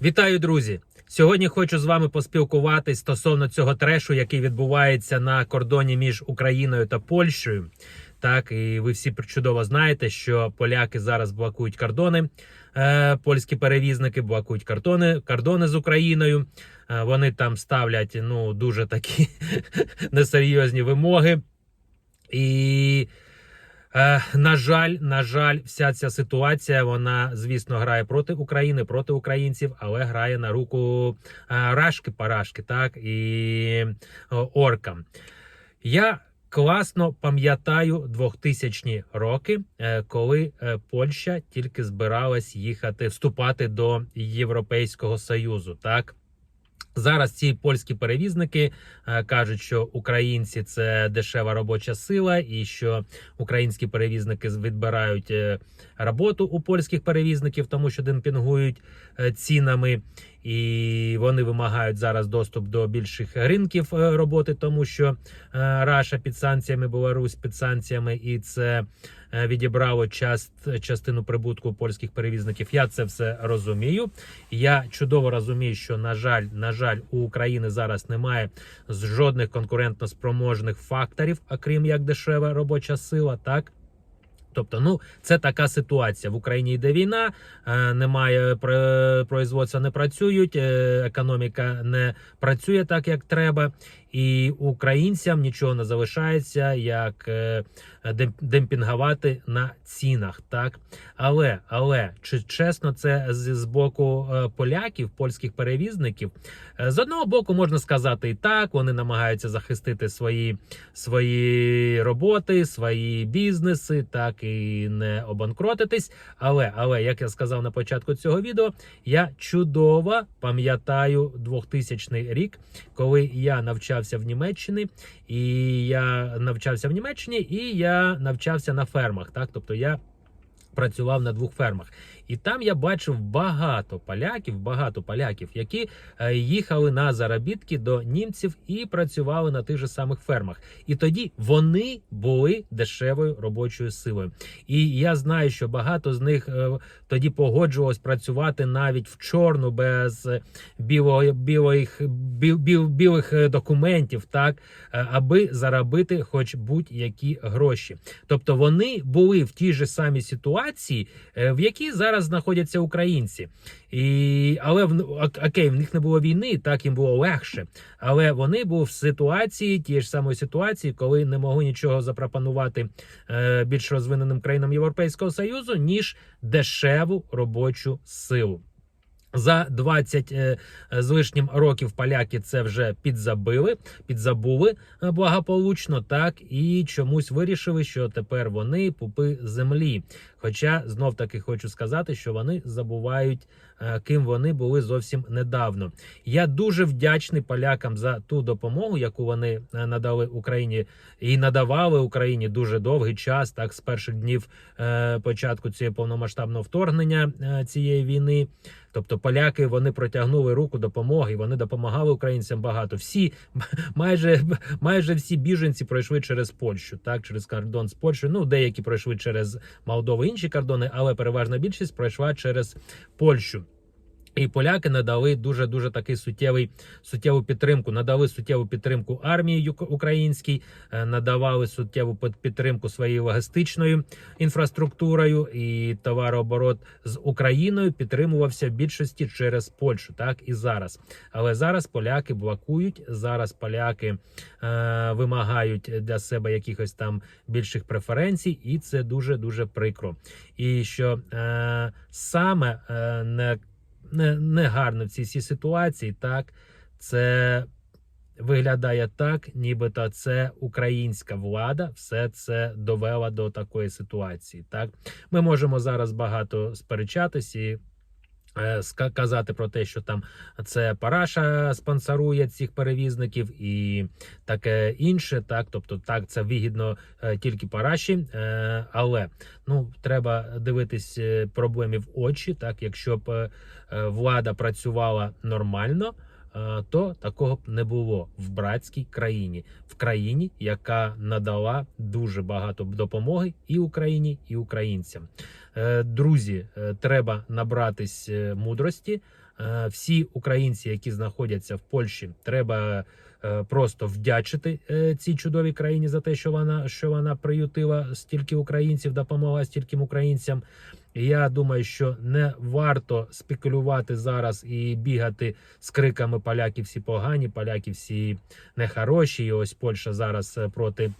Вітаю, друзі! Сьогодні хочу з вами поспілкуватись стосовно цього трешу, який відбувається на кордоні між Україною та Польщею. Так, і ви всі чудово знаєте, що поляки зараз блокують кордони. Е, польські перевізники блокують кордони, кордони з Україною. Е, вони там ставлять ну дуже такі несерйозні вимоги. І на жаль, на жаль, вся ця ситуація вона, звісно, грає проти України, проти українців, але грає на руку е, рашки парашки, так і е, оркам. Я класно пам'ятаю 2000-ні роки, е, коли е, Польща тільки збиралась їхати вступати до Європейського Союзу. Так. Зараз ці польські перевізники е, кажуть, що українці це дешева робоча сила, і що українські перевізники відбирають е, роботу у польських перевізників, тому що демпінгують е, цінами, і вони вимагають зараз доступ до більших ринків роботи, тому що Раша під санкціями, Білорусь під санкціями, і це відібрало част, частину прибутку польських перевізників. Я це все розумію. Я чудово розумію, що на жаль, на жаль, у України зараз немає жодних конкурентно спроможних факторів, окрім як дешева робоча сила, так. Тобто, ну це така ситуація. В Україні йде війна, е, немає про- производства, не працюють, е, економіка не працює так, як треба, і українцям нічого не залишається, як е, демпінгувати на цінах. Так, але але чи чесно це з, з боку е, поляків, польських перевізників? Е, З одного боку можна сказати і так, вони намагаються захистити свої, свої роботи, свої бізнеси, так і не обанкротитись. Але, але, як я сказав на початку цього відео, я чудово пам'ятаю 2000 рік, коли я навчався в Німеччині, і я навчався в Німеччині, і я навчався на фермах. Так, тобто я працював на двох фермах. І там я бачив багато поляків, багато поляків, які е, їхали на заробітки до німців і працювали на тих же самих фермах. І тоді вони були дешевою робочою силою. І я знаю, що багато з них е, тоді погоджувалось працювати навіть в чорну без е, білої, білих, біл, біл, білих документів, так аби заробити хоч будь-які гроші. Тобто вони були в тій же самій ситуації, е, в якій зараз знаходяться українці. І, але в ок- окей, в них не було війни, так їм було легше. Але вони були в ситуації, тієї ж самої ситуації, коли не могли нічого запропонувати е, більш розвиненим країнам Європейського Союзу, ніж дешеву робочу силу. За 20 е, з лишнім років поляки це вже підзабили, підзабули е, благополучно, так і чомусь вирішили, що тепер вони пупи землі. Хоча знов таки хочу сказати, що вони забувають, е, ким вони були зовсім недавно. Я дуже вдячний полякам за ту допомогу, яку вони е, надали Україні і надавали Україні дуже довгий час, так з перших днів е, початку цієї повномасштабного вторгнення е, цієї війни. Тобто поляки вони протягнули руку допомоги, вони допомагали українцям багато. Всі майже майже всі біженці пройшли через Польщу, так через кордон з Польщею. Ну деякі пройшли через Молдову, інші кордони, але переважна більшість пройшла через Польщу. І поляки надали дуже дуже такий суттєвий суттєву підтримку. Надали суттєву підтримку армії українській, е, надавали суттєву під- підтримку своєю логістичною інфраструктурою, і товарооборот з Україною підтримувався в більшості через Польщу. Так і зараз. Але зараз поляки блокують. Зараз поляки е, вимагають для себе якихось там більших преференцій, і це дуже дуже прикро. І що е, саме е, не не, не гарно в цій ситуації, так це виглядає так, нібито це українська влада все це довела до такої ситуації. Так, ми можемо зараз багато сперечатись і. Е, ска- Казати про те, що там це Параша спонсорує цих перевізників і таке інше, так тобто, так це вигідно е, тільки Параші, е, але ну треба дивитись проблемі в очі. Так, якщо б влада працювала нормально, то такого б не було в братській країні, в країні, яка надала дуже багато допомоги і Україні, і українцям. Е, Друзі, е, треба набратись е, мудрості. Е, Всі українці, які знаходяться в Польщі, треба е, просто вдячити е, цій чудовій країні за те, що вона що вона приютила стільки українців, допомогла стільким українцям. І Я думаю, що не варто спекулювати зараз і бігати з криками поляки всі погані, поляки всі нехороші. І ось Польща зараз е, проти.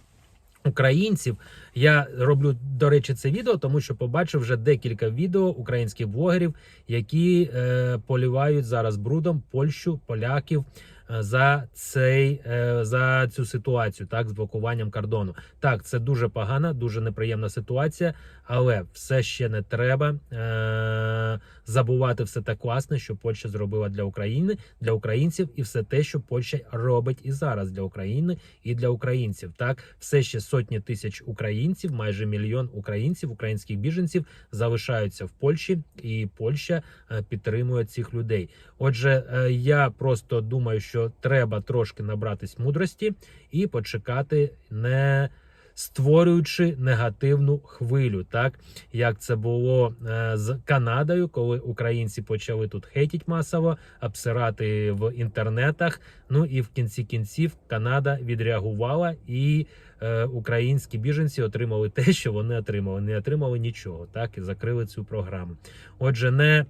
Українців я роблю до речі це відео, тому що побачив вже декілька відео українських блогерів, які е, полівають зараз брудом Польщу, поляків за цей е, за цю ситуацію, так з блокуванням кордону. Так, це дуже погана, дуже неприємна ситуація, але все ще не треба е, забувати все те класне, що Польща зробила для України, для українців, і все те, що Польща робить і зараз для України і для українців. Так, все ще сотні тисяч українців, майже мільйон українців, українських біженців залишаються в Польщі, і Польща е, підтримує цих людей. Отже, е, я просто думаю, що треба трошки набратись мудрості і почекати не. Створюючи негативну хвилю, так як це було е, з Канадою, коли українці почали тут хейтіть масово, обсирати в інтернетах. Ну і в кінці кінців Канада відреагувала, і е, українські біженці отримали те, що вони отримали. Не отримали нічого, так і закрили цю програму. Отже, не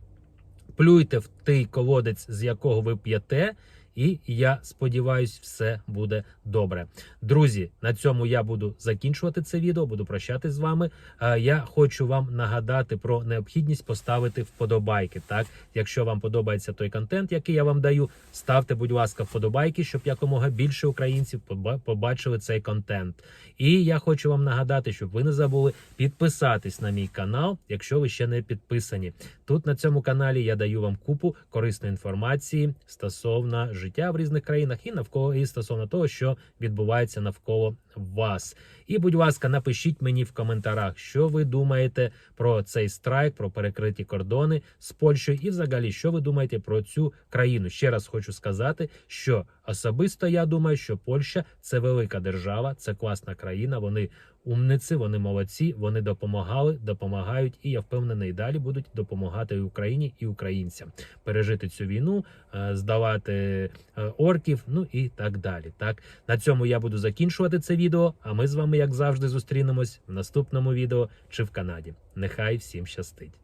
плюйте в той колодець, з якого ви п'єте. І я сподіваюсь, все буде добре. Друзі, на цьому я буду закінчувати це відео. Буду прощатись з вами. Е, Я хочу вам нагадати про необхідність поставити вподобайки. Так, якщо вам подобається той контент, який я вам даю, ставте, будь ласка, вподобайки, щоб якомога більше українців побачили цей контент. І я хочу вам нагадати, щоб ви не забули підписатись на мій канал, якщо ви ще не підписані. Тут на цьому каналі я даю вам купу корисної інформації стосовно життя в різних країнах і навколо і стосовно того, що відбувається навколо вас. І, будь ласка, напишіть мені в коментарях, що ви думаєте про цей страйк, про перекриті кордони з Польщею, і взагалі, що ви думаєте про цю країну. Ще раз хочу сказати, що особисто я думаю, що Польща це велика держава, це класна країна. Вони умниці, вони молодці, вони допомагали, допомагають, і я впевнений, і далі будуть допомагати Україні і українцям пережити цю війну, е, здавати е, орків, ну і так далі. Так на цьому я буду закінчувати це відео. А ми з вами, як завжди, зустрінемось в наступному відео чи в Канаді. Нехай всім щастить.